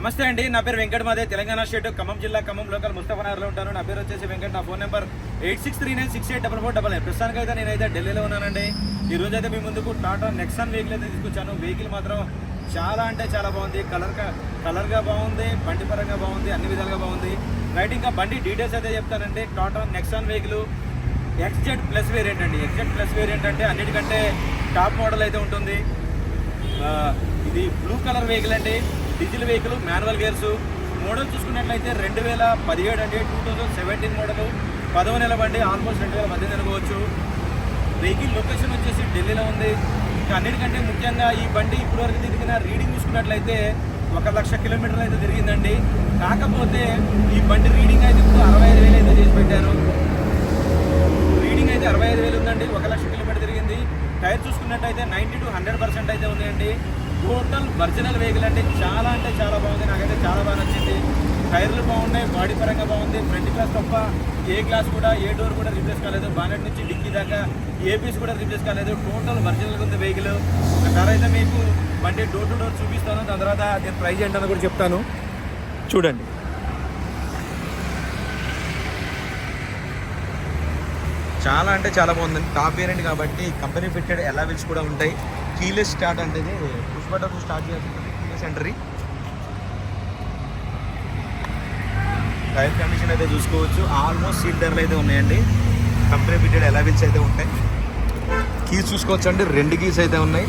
నమస్తే అండి నా పేరు వెంకట మాదే. తెలంగాణ స్టేట్ ఖమ్మం జిల్లా ఖమ్మం లోకల్ ముస్తఫానగర్లో ఉంటాను. నా పేరు వచ్చేసి వెంకట. నా phone number eight six three nine six eight double four double nine. ప్రస్తుతానికి అయితే నేనైతే ఢిల్లీలో ఉన్నానండి. ఈ రోజు అయితే మీ ముందుకు టాటా నెక్సాన్ వెహికల్ అయితే తీసుకొచ్చాను. వెహికల్ మాత్రం చాలా అంటే చాలా బాగుంది. కలర్ కలర్గా బాగుంది బండి పరంగా బాగుంది అన్ని విధాలుగా బాగుంది. రైట్ ఇంకా బండి డీటెయిల్స్ అయితే చెప్తానండి. Tata Nexon vehicle XZ plus variant అండి. ఎక్స్జెడ్ ప్లస్ వేరియంట్ అంటే అన్నిటికంటే టాప్ మోడల్ అయితే ఉంటుంది. ఇది బ్లూ కలర్ వెహికల్ అండి. Diesel vehicle manual gears. Model చూసుకున్నట్లయితే రెండు వేల పదిహేడు అంటే టూ థౌజండ్ సెవెంటీన్ మోడల్. పదవ నెల బండి ఆల్మోస్ట్ రెండు వేల పద్దెనిమిది అనుకోవచ్చు. వెహికల్ లొకేషన్ వచ్చేసి ఢిల్లీలో ఉంది. ఇంకా అన్నిటికంటే ముఖ్యంగా ఈ బండి ఇప్పటివరకు తిరిగిన రీడింగ్ చూసుకున్నట్లయితే ఒక లక్ష కిలోమీటర్లు అయితే తిరిగిందండి. కాకపోతే ఈ బండి రీడింగ్ అయితే ఇప్పుడు అరవై ఐదు వేలు అయితే చేసి పెట్టారు. రీడింగ్ అయితే అరవై ఐదు వేలు ఉందండి. ఒక లక్ష కిలోమీటర్ తిరిగింది. టైర్ చూసుకున్నట్టయితే నైంటీ టు హండ్రెడ్ పర్సెంట్ అయితే ఉందండి. టోటల్ ఒరిజినల్ వెహికల్ అంటే చాలా అంటే చాలా బాగుంది. నాకైతే చాలా బాగా నచ్చింది. టైర్లు బాగున్నాయి బాడీ పరంగా బాగుంది. ఫ్రంట్ క్లాస్ తప్ప ఏ క్లాస్ కూడా ఏ డోర్ కూడా రిప్లేస్ కాలేదు. బానెట్ నుంచి డిక్కీ దాకా ఏ పీస్ కూడా రిప్లేస్ కాలేదు. టోటల్ ఒరిజినల్గా ఉంది వెహికల్. ఒకసారి అయితే మీకు బండి డోర్ టు డోర్ చూపిస్తాను. దాని తర్వాత నేను ప్రైజ్ ఏంటని కూడా చెప్తాను. చూడండి. చాలా అంటే చాలా బాగుందండి టాప్ వేరియంట్ కాబట్టి కంపెనీ ఫిట్టెడ్ ఎలావిల్స్ కూడా ఉంటాయి. కీలెస్ స్టార్ట్ అంటే పుష్ స్టార్ట్ చేయాల్సి సెంటరీ టైర్ కండిషన్ అయితే చూసుకోవచ్చు. ఆల్మోస్ట్ సీట్ ధరలు అయితే ఉన్నాయండి. కంపెనీ ఫిట్టెడ్ ఎలా అయితే ఉంటాయి. కీస్ చూసుకోవచ్చు అండి రెండు కీస్ అయితే ఉన్నాయి.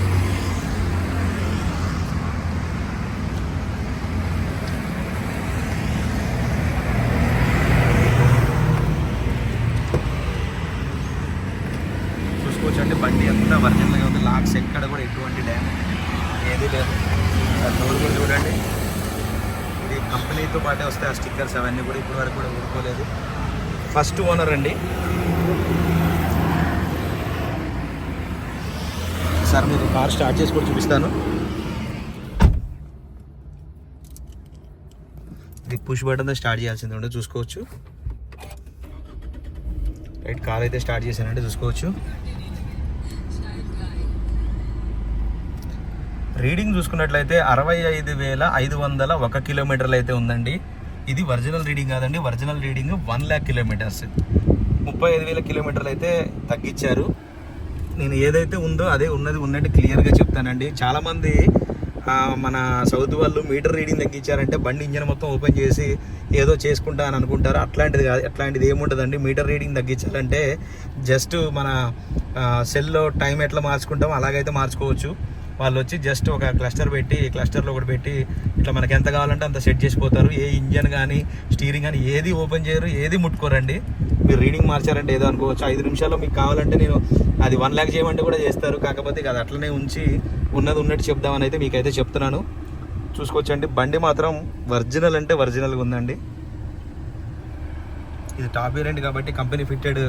చూసుకోవచ్చు అండి బండి అంతా ఒరిజినల్గా ఉంది. లాక్స్ ఎక్కడ కూడా ఎటువంటి డ్యామేజ్ ఏది లేదు డోర్ కూడా చూడండి ఇది కంపెనీతో పాటే వస్తాయి ఆ స్టిక్కర్స్ అవన్నీ కూడా ఇప్పటి వరకు కూడా ఊరుకోలేదు. ఫస్ట్ ఓనర్ అండి. సార్ మీరు కార్ స్టార్ట్ చేసి కూడా చూపిస్తాను. ఇది పుష్ బటన్తో స్టార్ట్ చేయాల్సింది ఉండే చూసుకోవచ్చు. రైట్ కార్ అయితే స్టార్ట్ చేశానంటే చూసుకోవచ్చు. రీడింగ్ చూసుకున్నట్లయితే అరవై ఐదు వేల ఐదు వందల ఒక కిలోమీటర్లు అయితే ఉందండి. ఇది ఒరిజినల్ రీడింగ్ కాదండి original reading one lakh kilometres. ముప్పై ఐదు వేల కిలోమీటర్లు అయితే తగ్గించారు. నేను ఏదైతే ఉందో అదే ఉన్నది ఉన్నట్టు క్లియర్గా చెప్తానండి. చాలామంది మన సౌత్ వాళ్ళు మీటర్ రీడింగ్ తగ్గించారంటే బండి ఇంజన్ మొత్తం ఓపెన్ చేసి ఏదో చేసుకుంటా అని అనుకుంటారు. అట్లాంటిది కాదు అట్లాంటిది ఏముంటుందండి మీటర్ రీడింగ్ తగ్గించాలంటే జస్ట్ మన సెల్లో టైం ఎట్లా మార్చుకుంటాం అలాగైతే మార్చుకోవచ్చు. వాళ్ళు వచ్చి జస్ట్ ఒక క్లస్టర్ పెట్టి క్లస్టర్లో ఒకటి పెట్టి ఇట్లా మనకి ఎంత కావాలంటే అంత సెట్ చేసిపోతారు. ఏ ఇంజన్ కానీ స్టీరింగ్ కానీ ఏది ఓపెన్ చేయరు ఏది ముట్టుకోరండి. మీరు రీడింగ్ మార్చారంటే ఏదో అనుకోవచ్చు. ఐదు నిమిషాల్లో మీకు కావాలంటే నేను అది వన్ ల్యాక్ చేయమంటే కూడా చేస్తారు. కాకపోతే ఇక అది అట్లనే ఉంచి ఉన్నది ఉన్నట్టు చెప్దామని అయితే మీకైతే చెప్తున్నాను. చూసుకోవచ్చండి. బండి మాత్రం ఒరిజినల్ అంటే ఒరిజినల్గా ఉందండి. ఇది టాప్ వేరియంట్ కాబట్టి కంపెనీ ఫిట్టెడ్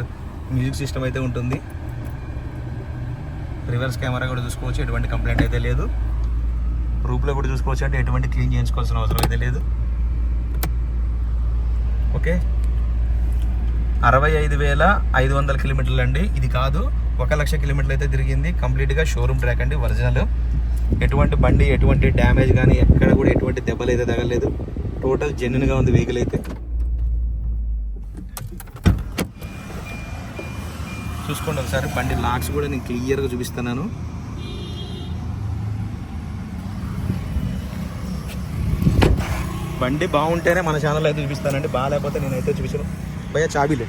మ్యూజిక్ సిస్టమ్ అయితే ఉంటుంది. రివర్స్ కెమెరా కూడా చూసుకోవచ్చు ఎటువంటి కంప్లైంట్ అయితే లేదు. రూప్లో కూడా చూసుకోవచ్చు అంటే ఎటువంటి క్లీన్ చేయించుకోవాల్సిన అవసరం అయితే లేదు. ఓకే అరవై ఐదు వేల ఐదు వందల కిలోమీటర్లు అండి. ఇది కాదు ఒక లక్ష కిలోమీటర్లు అయితే తిరిగింది. కంప్లీట్గా షోరూమ్ ట్రాక్ అండి ఒరిజినల్ ఎటువంటి బండి ఎటువంటి డ్యామేజ్ కానీ ఎక్కడ కూడా ఎటువంటి దెబ్బలు అయితే తగలేదు. టోటల్ జెన్యున్గా ఉంది వెహికల్ అయితే. చూసుకోండి ఒకసారి. బండి లాక్స్ కూడా నేను క్లియర్గా చూపిస్తున్నాను. బండి బాగుంటేనే మన ఛానల్ అయితే చూపిస్తానండి. బాగాలేకపోతే నేనైతే చూపించను. భయ చాబీలు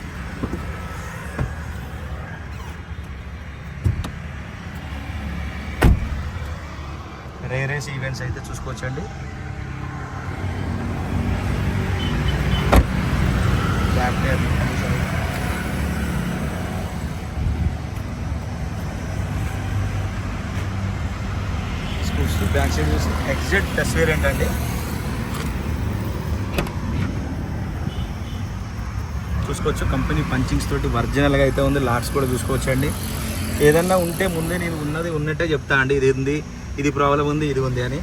రే రేస్ ఈవెంట్స్ అయితే చూసుకోవచ్చండి. Back tyre condition back side చూసి ఎగ్జిట్ ప్లస్ వేరియంట్ అండి. చూసుకోవచ్చు. కంపెనీ పంచింగ్స్ తోటి ఒరిజినల్గా అయితే ఉంది. లాట్స్ కూడా చూసుకోవచ్చు అండి ఏదన్నా ఉంటే ముందే నేను ఉన్నది ఉన్నట్టే చెప్తా అండి. ఇది ఉంది ఇది ప్రాబ్లం ఉంది ఇది ఉంది అని.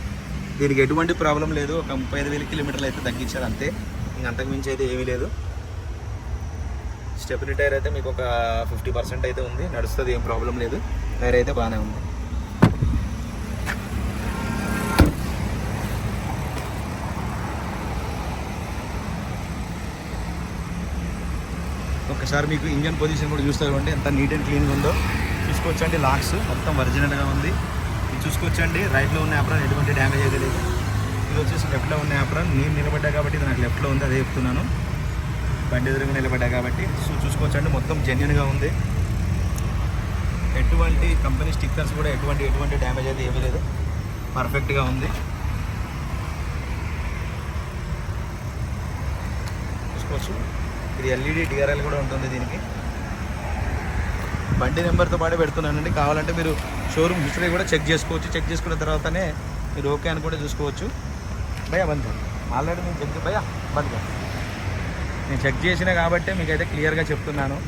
దీనికి ఎటువంటి ప్రాబ్లం లేదు. ఒక ముప్పై ఐదు వేల కిలోమీటర్లు అయితే తగ్గించారు అంతే. ఇంకంతకు మించి అయితే ఏమీ లేదు. స్టెపినీ టైర్ అయితే మీకు ఒక ఫిఫ్టీ పర్సెంట్ అయితే ఉంది. నడుస్తుంది ఏం ప్రాబ్లం లేదు. టైర్ అయితే బాగానే ఉంది. ఒకసారి మీకు ఇంజన్ పొజిషన్ కూడా చూస్తారండి అంటే ఎంత నీట్ అండ్ క్లీన్గా ఉందో. చూసుకోవచ్చండి లాక్స్. మొత్తం ఒరిజినల్గా ఉంది. ఇది చూసుకోవచ్చండి. రైట్లో ఉన్న యాప్రాన్ ఎటువంటి డ్యామేజ్ అయితే లేదు. ఇది వచ్చేసి లెఫ్ట్లో ఉన్న యాప్రాన్. నేను నిలబడ్డా కాబట్టి ఇది నాకు లెఫ్ట్లో ఉంది అదే చెప్తున్నాను. బండి ఎదురుగా నిలబడ్డా కాబట్టి. సో చూసుకోవచ్చండి. మొత్తం జెన్యున్గా ఉంది. ఎటువంటి కంపెనీ స్టిక్కర్స్ కూడా ఎటువంటి ఎటువంటి డ్యామేజ్ అయితే ఏమీ లేదు. పర్ఫెక్ట్గా ఉంది. చూసుకోవచ్చు. ఇది ఎల్ఈడి డిఆర్ఎల్ కూడా ఉంటుంది దీనికి. బండి నెంబర్తో పాటు పెడుతున్నానండి. కావాలంటే మీరు షోరూమ్ హిస్టరీ కూడా చెక్ చేసుకోవచ్చు. చెక్ చేసుకున్న తర్వాతనే మీరు ఓకే అని కూడా చూసుకోవచ్చు. భయ్యా బంద్ ఆల్రెడీ నేను చెక్ భయ్యా బంద్ నేను చెక్ చేసినా కాబట్టి మీకు అయితే క్లియర్గా చెప్తున్నాను.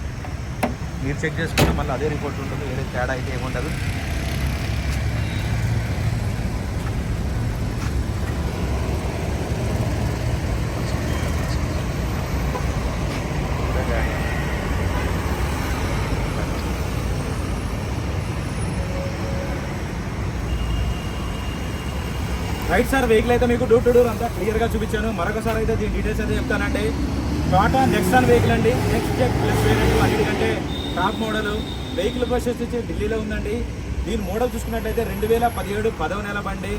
మీరు చెక్ చేసుకుంటే మళ్ళీ అదే రిపోర్ట్ ఉంటుంది. వేరే తేడా అయితే ఏముండదు. రైట్ సార్ వెహికల్ అయితే మీకు డూర్ టు డోర్ అంతా క్లియర్గా చూపించాను. మరొకసారి అయితే దీని డీటెయిల్స్ అయితే చెప్తానండి. టాటా నెక్సాన్ వెహికల్ అండి. నెక్స్ట్ జెట్ ప్లస్ వేరియంట్ అన్నిటికంటే టాప్ మోడల్ వెహికల్ ప్రొసెస్ వచ్చి ఢిల్లీలో ఉందండి. దీని మోడల్ చూసుకున్నట్లయితే రెండు వేల పదిహేడు పదవ నెల బండి.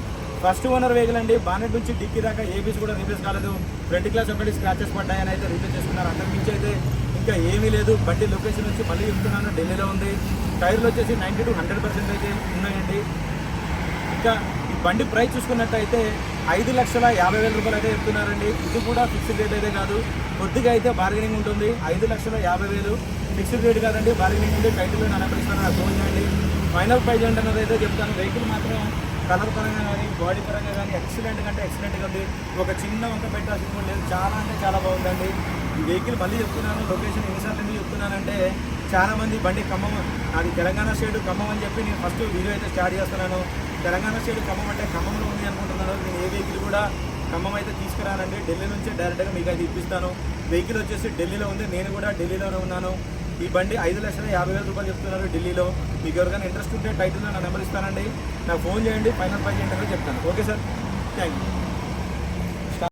ఫస్ట్ ఓనర్ వెహికల్ అండి. బానెట్ నుంచి డిక్కీ దాకా ఏబీస్ కూడా రీప్లేస్ కాలేదు. ఫ్రంట్ క్లాస్ ఒకటి స్క్రాచెస్ పడ్డాయని అయితే రీప్లేస్ చేసుకున్నారు. అంతకు మించి అయితే ఇంకా ఏమీ లేదు. బండి లొకేషన్ వచ్చి మళ్ళీ చెప్తున్నాను. ఢిల్లీలో ఉంది. టైర్లు వచ్చేసి నైంటీ టు హండ్రెడ్ పర్సెంట్ అయితే ఉన్నాయండి. ఇంకా బండి ప్రైస్ చూసుకున్నట్టయితే ఐదు లక్షల యాభై వేల రూపాయలు అయితే చెప్తున్నారండి. ఇది కూడా ఫిక్స్డ్ రేట్ అయితే కాదు. కొద్దిగా అయితే బార్గెనింగ్ ఉంటుంది. ఐదు లక్షల యాభై వేలు ఫిక్స్డ్ రేట్ కాదండి. బార్గెనింగ్ ఉంటే టైటిల్ నెంబర్ ఇస్తాను నాకు చేయండి. ఫైనల్ ప్రైజ్ అంటే అయితే చెప్తాను. వెహికల్ మాత్రం కలర్ పరంగా కానీ బాడీ పరంగా కానీ ఎక్సలెంట్ కంటే ఎక్సలెంట్గా ఉంది. ఒక చిన్న వంక పెట్టాల్సింది లేదు. చాలా అంటే చాలా బాగుందండి. ఈ వెహికల్ మళ్ళీ చెప్తున్నాను లొకేషన్ ఎన్నిసార్లు ఎందుకు చెప్తున్నానంటే చాలా మంది బండి ఖమ్మం అది తెలంగాణ స్టేట్ ఖమ్మం అని చెప్పి నేను ఫస్ట్ వీడియో అయితే స్టార్ట్ చేస్తున్నాను. తెలంగాణ స్టేట్ ఖమ్మం అంటే ఖమ్మంలో ఉంది అనుకుంటున్నాను. నేను ఏ వెహికల్ కూడా ఖమ్మం అయితే తీసుకురానండి. ఢిల్లీ నుంచే డైరెక్ట్గా మీకు అయితే ఇప్పిస్తాను. వెహికల్ వచ్చేసి ఢిల్లీలో ఉంది. నేను కూడా ఢిల్లీలోనే ఉన్నాను. ఈ బండి ఐదు లక్షల యాభై వేల రూపాయలు చెప్తున్నారు ఢిల్లీలో. మీకు ఎవరికైనా ఇంట్రెస్ట్ ఉంటే టైటిల్లో నా నెంబర్ ఇస్తానండి. నాకు ఫోన్ చేయండి ఫైనల్ ప్రైజ్ ఏంటో చెప్తాను. Okay sir. Thank you